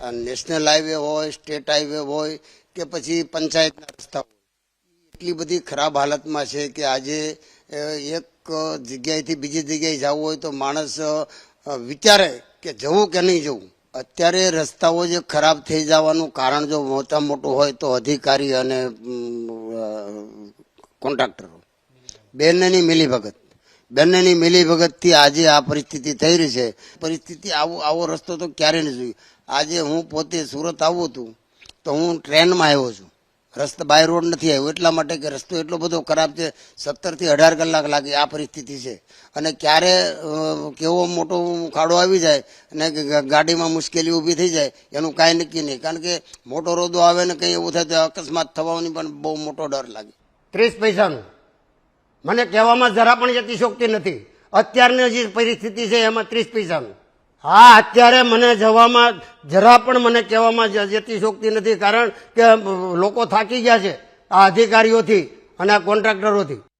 National highway હોય, state highway હોય કે પછી પંચાયતના રસ્તા એટલી બધી ખરાબ હાલતમાં છે કે આજે એક જગ્યાએથી બીજી જગ્યાએ જવું હોય તો માણસ વિચારે કે જવું કે નહીં જવું. અત્યારે રસ્તાઓ જે ખરાબ થઈ જવાનું કારણ જો મોટા મોટું હોય તો અધિકારી અને કોન્ટ્રાક્ટરો. બંનેની મિલીભગત. બંનેની મિલીભગતથી આજે આ પરિસ્થિતિ થઈ રહી છે. પરિસ્થિતિ આવો આવો રસ્તો તો ક્યારેય નહીં જોયું. આજે હું પોતે સુરત આવું હતું, તો હું ટ્રેનમાં આવ્યો છું. રસ્તા બાય રોડ નથી આવ્યો, એટલા માટે કે રસ્તો એટલો બધો ખરાબ છે, સત્તરથી અઢાર કલાક લાગે આ પરિસ્થિતિ છે. અને ક્યારે કેવો મોટો ખાડો આવી જાય અને ગાડીમાં મુશ્કેલી ઊભી થઈ જાય, એનું કાંઈ નક્કી નહીં. કારણ કે મોટો રોદો આવે ને કંઈ એવું થાય તો અકસ્માત થવાની પણ બહુ મોટો ડર લાગે. ત્રીસ પૈસાનું. મને કહેવામાં જરા પણ જતી શોખતી નથી. અત્યારની જે પરિસ્થિતિ છે એમાં ત્રીસ પૈસાનું. હા, અત્યારે મને જવામાં જરા પણ મને કહેવામાં શોખતી નથી કારણ કે લોકો થાકી ગયા છે આ અધિકારીઓથી અને આ કોન્ટ્રાક્ટરોથી.